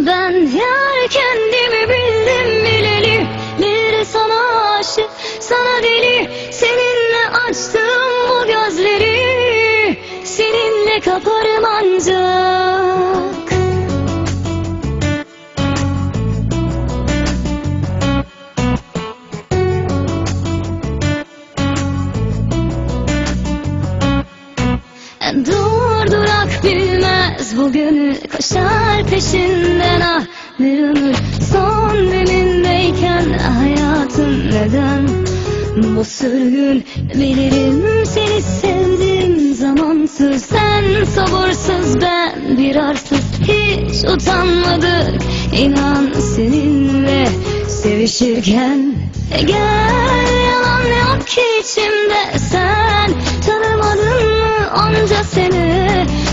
Ben yar kendimi bildim bileli. Bir sana aşık sana deli. Seninle açtım bu gözleri. Seninle kaparım ancak bilmez bu gönül koşar peşinden ah bir ömür son demindeyken hayatım neden bu sürgün? Bilirim seni sevdim zamansız. Sen sabırsız ben bir arsız. Hiç utanmadık inan seninle sevişirken. E gel yalan yok ki içimde. Sen tanımadın mı onca sene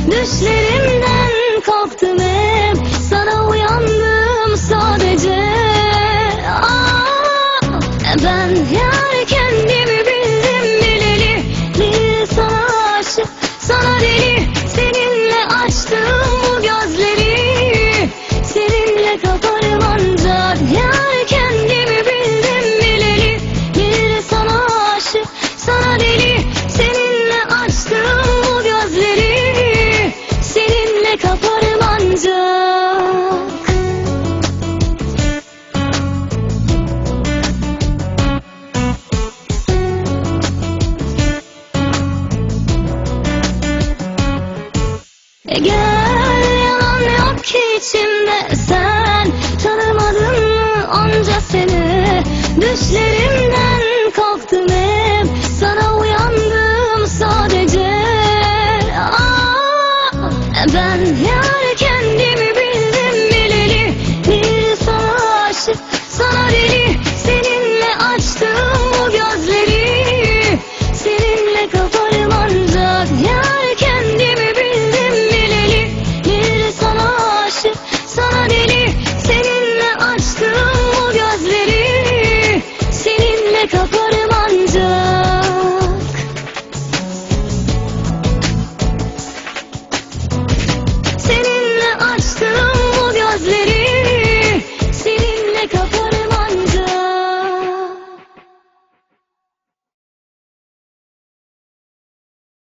düşlerimden Gel yalan yok ki içimde sen. Tanımadın mı onca sene Düşlerimden